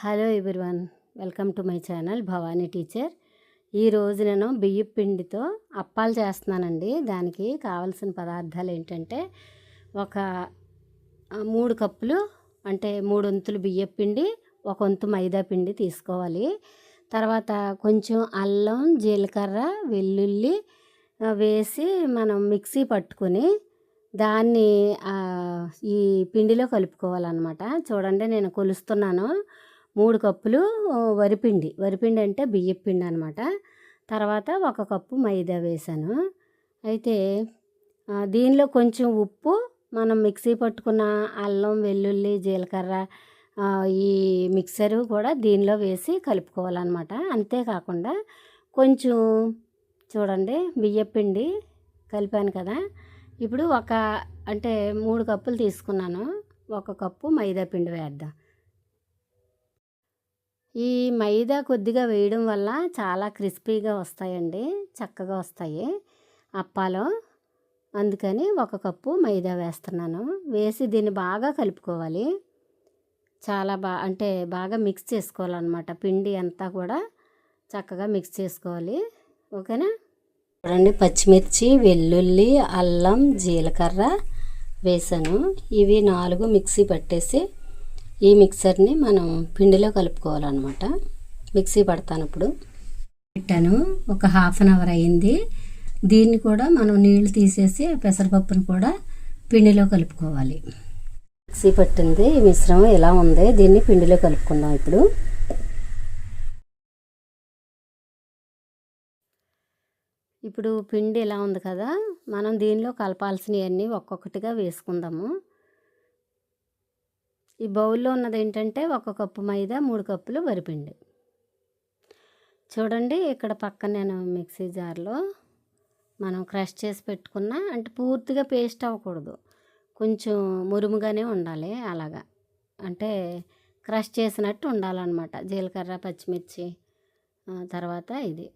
Hello everyone welcome to my channel Bhavani teacher. ఈరోజు నేను బియ్యం పిండితో అప్పాలు చేస్తున్నానండి. దానికి కావలసిన పదార్థాలు ఏంటంటే ఒక మూడు కప్పులు అంటే మూడు వంతులు బియ్యం పిండి ఒక వంతు మైదా పిండి తీసుకోవాలి. తర్వాత కొంచెం అల్లం జీలకర్ర వెల్లుల్లి వేసి మనం మిక్సీ పట్టుకొని దాన్ని ఈ పిండిలో కలుపుకోవాలన్నమాట. చూడండి నేను కొలుస్తున్నాను. మూడు కప్పులు వరిపిండి. వరిపిండి అంటే బియ్యపిండి అనమాట తర్వాత ఒక కప్పు మైదా వేసాను. అయితే దీనిలో కొంచెం ఉప్పు మనం మిక్సీ పట్టుకున్న అల్లం వెల్లుల్లి జీలకర్ర ఈ మిక్సరు కూడా దీనిలో వేసి కలుపుకోవాలన్నమాట. అంతేకాకుండా కొంచెం చూడండి బియ్యపిండి కలిపాను కదా. ఇప్పుడు ఒక అంటే మూడు కప్పులు తీసుకున్నాను. ఒక కప్పు మైదా పిండి వేద్దాం. ఈ మైదా కొద్దిగా వేయడం వల్ల చాలా క్రిస్పీగా వస్తాయండి చక్కగా వస్తాయి. అప్పాలో అందుకని ఒక కప్పు మైదా వేస్తున్నాను. వేసి దీన్ని బాగా కలుపుకోవాలి. చాలా బా అంటే బాగా మిక్స్ చేసుకోవాలన్నమాట. పిండి అంతా కూడా చక్కగా మిక్స్ చేసుకోవాలి. ఓకేనా? చూడండి పచ్చిమిర్చి వెల్లుల్లి అల్లం జీలకర్ర వేసాను. ఇవి నాలుగు మిక్సీ పట్టేసి ఈ మిక్సర్ని మనం పిండిలో కలుపుకోవాలన్నమాట. మిక్సీ పడతాను ఇప్పుడు పెట్టాను. ఒక హాఫ్ అన్ అవర్ అయింది దీన్ని కూడా మనం నీళ్ళు తీసేసి పెసరపప్పును కూడా పిండిలో కలుపుకోవాలి. మిక్సీ పట్టింది. ఈ మిశ్రమం ఎలా ఉంది? దీన్ని పిండిలో కలుపుకుందాం ఇప్పుడు. ఇప్పుడు పిండి ఎలా ఉంది కదా? మనం దీనిలో కలపాల్సినవన్నీ ఒక్కొక్కటిగా వేసుకుందాము. ఈ బౌల్లో ఉన్నది ఏంటంటే ఒక కప్పు మైదా మూడు కప్పులు వరిపిండి. చూడండి ఇక్కడ పక్కన నేను మిక్సీ జార్లో మనం క్రష్ చేసి పెట్టుకున్న అంటే పూర్తిగా పేస్ట్ అవ్వకూడదు. కొంచెం మురుముగానే ఉండాలి అలాగా. అంటే క్రష్ చేసినట్టు ఉండాలన్నమాట. జీలకర్ర పచ్చిమిర్చి తర్వాత ఇది.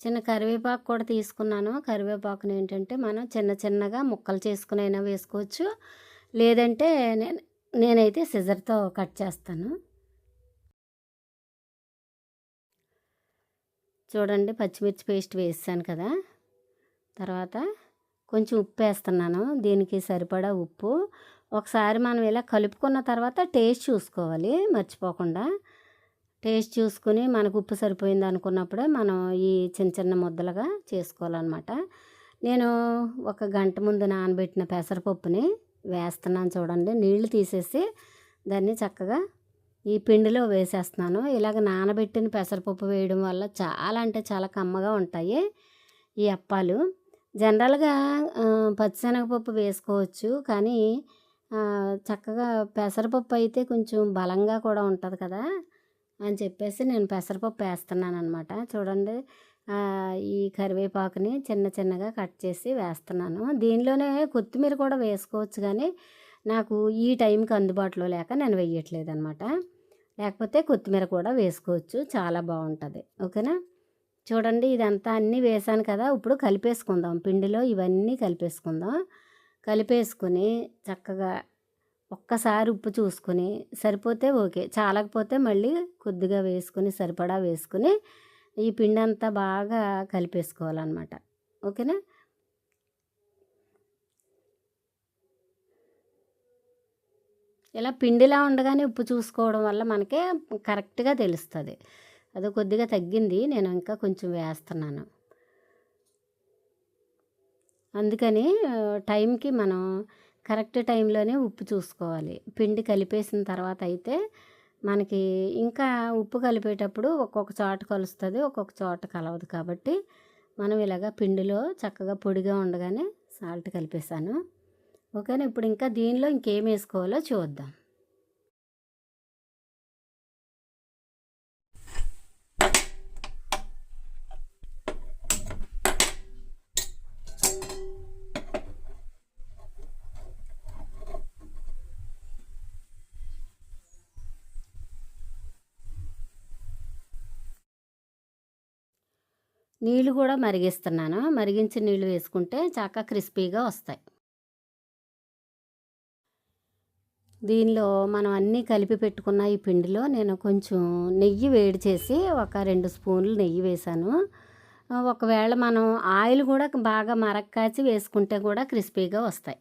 చిన్న కరివేపాకు కూడా తీసుకున్నాను. కరివేపాకుని ఏంటంటే మనం చిన్న చిన్నగా ముక్కలు చేసుకునైనా వేసుకోవచ్చు. లేదంటే నేను నేనైతే సిజర్తో కట్ చేస్తాను. చూడండి పచ్చిమిర్చి పేస్ట్ వేసాను కదా. తర్వాత కొంచెం ఉప్పు వేస్తున్నాను. దీనికి సరిపడా ఉప్పు. ఒకసారి మనం ఇలా కలుపుకున్న తర్వాత టేస్ట్ చూసుకోవాలి మర్చిపోకుండా. టేస్ట్ చూసుకుని మనకు ఉప్పు సరిపోయింది అనుకున్నప్పుడే మనం ఈ చిన్న చిన్న ముద్దలుగా చేసుకోవాలన్నమాట. నేను ఒక గంట ముందు నానబెట్టిన పెసరపప్పుని వేస్తున్నాను చూడండి. నీళ్ళు తీసేసి దాన్ని చక్కగా ఈ పిండిలో వేసేస్తున్నాను. ఇలాగ నానబెట్టిన పెసరపప్పు వేయడం వల్ల చాలా అంటే చాలా కమ్మగా ఉంటాయి ఈ అప్పాలు. జనరల్గా పచ్చిశనగపప్పు వేసుకోవచ్చు. కానీ చక్కగా పెసరపప్పు అయితే కొంచెం బలంగా కూడా ఉంటుంది కదా అని చెప్పేసి నేను పెసరపప్పు వేస్తున్నాను అనమాట చూడండి. ఈ కరివేపాకుని చిన్న చిన్నగా కట్ చేసి వేస్తున్నాను. దీనిలోనే కొత్తిమీర కూడా వేసుకోవచ్చు కానీ నాకు ఈ టైంకి అందుబాటులో లేక నేను వేయట్లేదు అనమాట లేకపోతే కొత్తిమీర కూడా వేసుకోవచ్చు. చాలా బాగుంటుంది. ఓకేనా? చూడండి ఇదంతా అన్నీ వేసాను కదా ఇప్పుడు కలిపేసుకుందాం. పిండిలో ఇవన్నీ కలిపేసుకుందాం. కలిపేసుకుని చక్కగా ఒక్కసారి ఉప్పు చూసుకుని సరిపోతే ఓకే. చాలకపోతే మళ్ళీ కొద్దిగా వేసుకుని సరిపడా వేసుకుని ఈ పిండి అంతా బాగా కలిపేసుకోవాలన్నమాట. ఓకేనా? ఇలా పిండిలా ఉండగానే ఉప్పు చూసుకోవడం వల్ల మనకే కరెక్ట్గా తెలుస్తుంది. అది కొద్దిగా తగ్గింది నేను ఇంకా కొంచెం వేస్తున్నాను. అందుకని టైంకి మనం కరెక్ట్ టైంలోనే ఉప్పు చూసుకోవాలి. పిండి కలిపేసిన తర్వాత అయితే మనకి ఇంకా ఉప్పు కలిపేటప్పుడు ఒక్కొక్క చోట కలుస్తుంది ఒక్కొక్క చోట కలవదు కాబట్టి మనం ఇలాగ పిండిలో చక్కగా పొడిగా ఉండగానే సాల్ట్ కలిపేసాను ఓకేనా? ఇప్పుడు ఇంకా దీనిలో ఇంకేం వేసుకోవాలో చూద్దాం. నీళ్ళు కూడా మరిగిస్తున్నాను. మరిగించిన నీళ్ళు వేసుకుంటే చక్కగా క్రిస్పీగా వస్తాయి. దీనిలో మనం అన్నీ కలిపి పెట్టుకున్న ఈ పిండిలో నేను కొంచెం నెయ్యి వేడి చేసి ఒక రెండు స్పూన్లు నెయ్యి వేసాను ఒకవేళ మనం ఆయిల్ కూడా బాగా మరక్కాచి వేసుకుంటే కూడా క్రిస్పీగా వస్తాయి.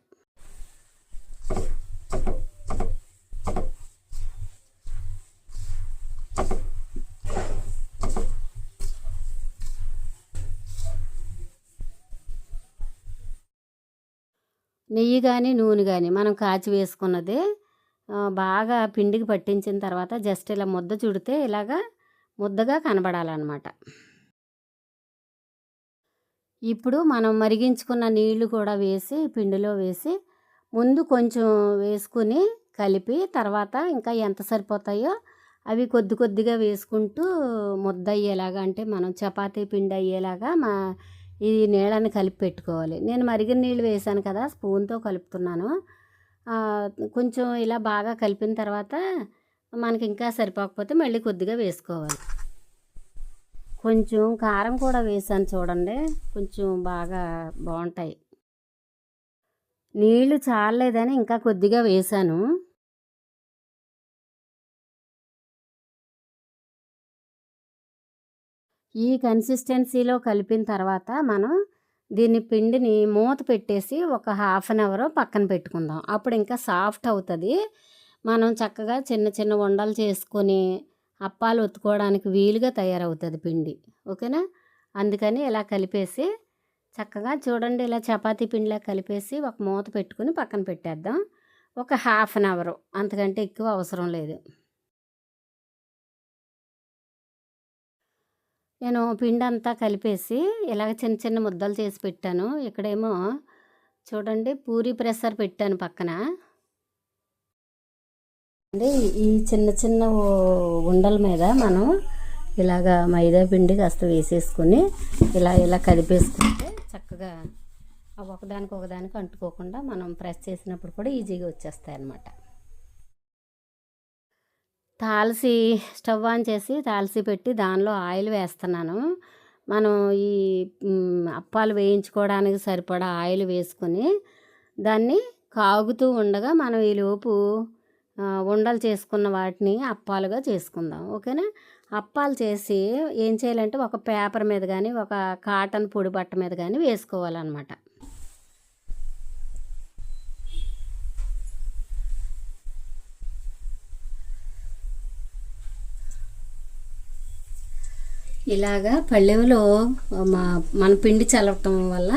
నెయ్యి కానీ నూనె కానీ మనం కాచి వేసుకున్నది బాగా పిండికి పట్టించిన తర్వాత జస్ట్ ఇలా ముద్ద చుడితే ఇలాగా ముద్దగా కనబడాలన్నమాట. ఇప్పుడు మనం మరిగించుకున్న నీళ్ళు కూడా వేసి పిండిలో వేసి ముందు కొంచెం వేసుకుని కలిపి తర్వాత ఇంకా ఎంత సరిపోతాయో అవి కొద్ది కొద్దిగా వేసుకుంటూ ముద్ద అయ్యేలాగా అంటే మనం చపాతీ పిండి అయ్యేలాగా మా ఈ నీళ్ళని కలిపి పెట్టుకోవాలి. నేను మరిగిన నీళ్ళు వేసాను కదా స్పూన్తో కలుపుతున్నాను. కొంచెం ఇలా బాగా కలిపిన తర్వాత మనకి ఇంకా సరిపోకపోతే మళ్ళీ కొద్దిగా వేసుకోవాలి. కొంచెం కారం కూడా వేసాను చూడండి కొంచెం బాగా బాగుంటాయి. నీళ్ళు చాలలేదని ఇంకా కొద్దిగా వేసాను ఈ కన్సిస్టెన్సీలో కలిపిన తర్వాత మనం దీన్ని పిండిని మూత పెట్టేసి ఒక హాఫ్ అన్ అవర్ పక్కన పెట్టుకుందాం. అప్పుడు ఇంకా సాఫ్ట్ అవుతుంది. మనం చక్కగా చిన్న చిన్న ఉండలు చేసుకొని అప్పాలు ఒత్తుకోవడానికి వీలుగా తయారవుతుంది పిండి. ఓకేనా? అందుకని ఇలా కలిపేసి చక్కగా చూడండి ఇలా చపాతీ పిండిలా కలిపేసి ఒక మూత పెట్టుకుని పక్కన పెట్టేద్దాం. ఒక హాఫ్ అన్ అవర్. అంతకంటే ఎక్కువ అవసరం లేదు. నేను పిండి అంతా కలిపేసి ఇలాగ చిన్న చిన్న ముద్దలు చేసి పెట్టాను. ఇక్కడేమో చూడండి పూరి ప్రెషర్ పెట్టాను పక్కన. అంటే ఈ చిన్న చిన్న ఉండల మీద మనం ఇలాగ మైదా పిండి కాస్త వేసేసుకుని ఇలా ఇలా కలిపేసుకుంటే చక్కగా ఒకదానికి ఒకదానికి అంటుకోకుండా మనం ప్రెస్ చేసినప్పుడు కూడా ఈజీగా వచ్చేస్తాయి అన్నమాట తాల్సి స్టవ్ ఆన్ చేసి తాల్సి పెట్టి దానిలో ఆయిల్ వేస్తున్నాను. మనం ఈ అప్పాలు వేయించుకోవడానికి సరిపడా ఆయిల్ వేసుకొని దాన్ని కాగుతూ ఉండగా మనం ఈలోపు లోపు ఉండలు చేసుకున్న వాటిని అప్పాలుగా చేసుకుందాం. ఓకేనా? అప్పాలు చేసి ఏం చేయాలంటే ఒక పేపర్ మీద కానీ ఒక కాటన్ పొడి బట్ట మీద కానీ వేసుకోవాలన్నమాట. ఇలాగా పళ్ళెంలో మా మన పిండి చల్లటం వల్ల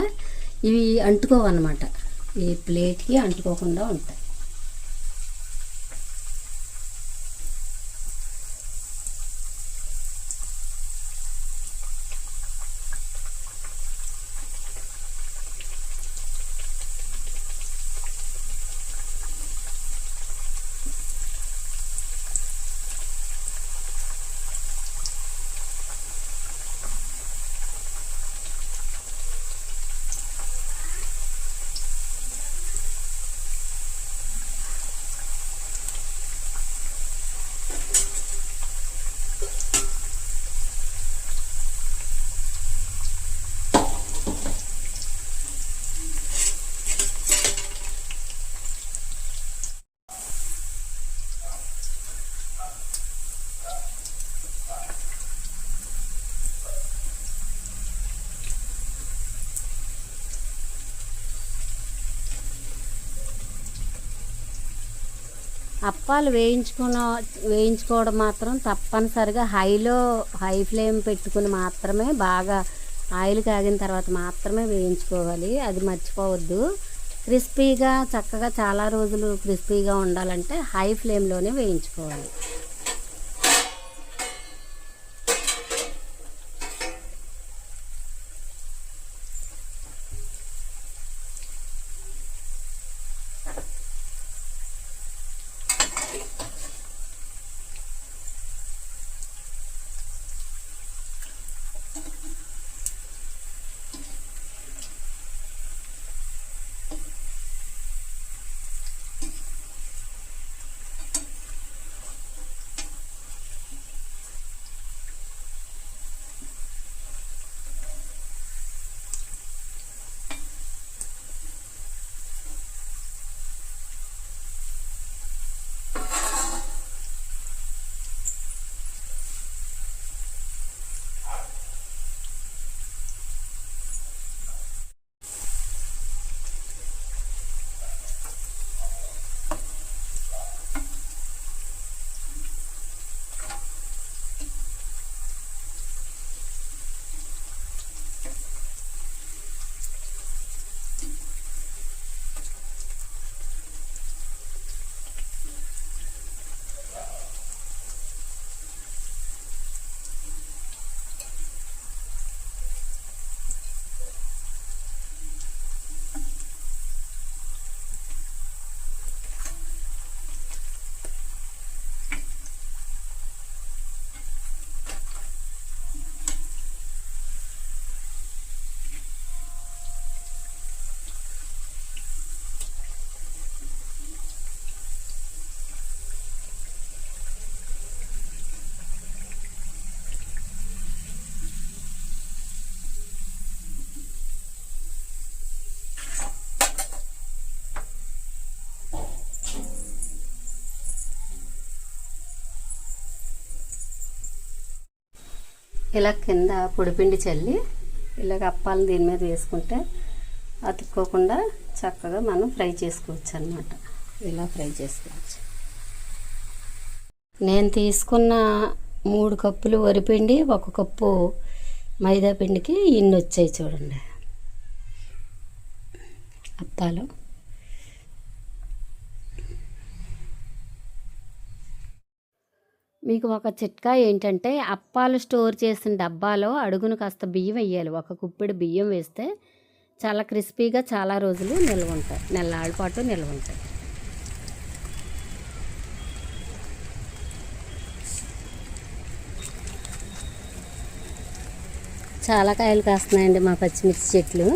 ఇవి అంటుకోవన్నమాట. ఈ ప్లేట్కి అంటుకోకుండా ఉంటాయి. అప్పాలు వేయించుకున్న వేయించుకోవడం మాత్రం తప్పనిసరిగా హైలో హై ఫ్లేమ్ పెట్టుకుని మాత్రమే బాగా ఆయిల్ కాగిన తర్వాత మాత్రమే వేయించుకోవాలి. అది మర్చిపోవద్దు. క్రిస్పీగా చక్కగా చాలా రోజులు క్రిస్పీగా ఉండాలంటే హై ఫ్లేమ్లోనే వేయించుకోవాలి. ఇలా కింద పొడిపిండి చల్లి ఇలాగ అప్పాలను దీని మీద వేసుకుంటే అతుక్కోకుండా చక్కగా మనం ఫ్రై చేసుకోవచ్చు అనమాట ఇలా ఫ్రై చేసుకోవచ్చు. నేను తీసుకున్న మూడు కప్పులు వరిపిండి ఒక కప్పు మైదా పిండికి ఇన్ని వచ్చాయి చూడండి. అప్పాలు. మీకు ఒక చిట్కా ఏంటంటే అప్పాలు స్టోర్ చేసిన డబ్బాలో అడుగును కాస్త బియ్యం వేయాలి. ఒక కుప్పిడి బియ్యం వేస్తే చాలా క్రిస్పీగా చాలా రోజులు నిల్వ ఉంటాయి. నెల్లాళ్ళ పాటు నిల్వ ఉంటాయి. చాలా కాయలు కాస్తున్నాయండి మా పచ్చిమిర్చి చెట్లు.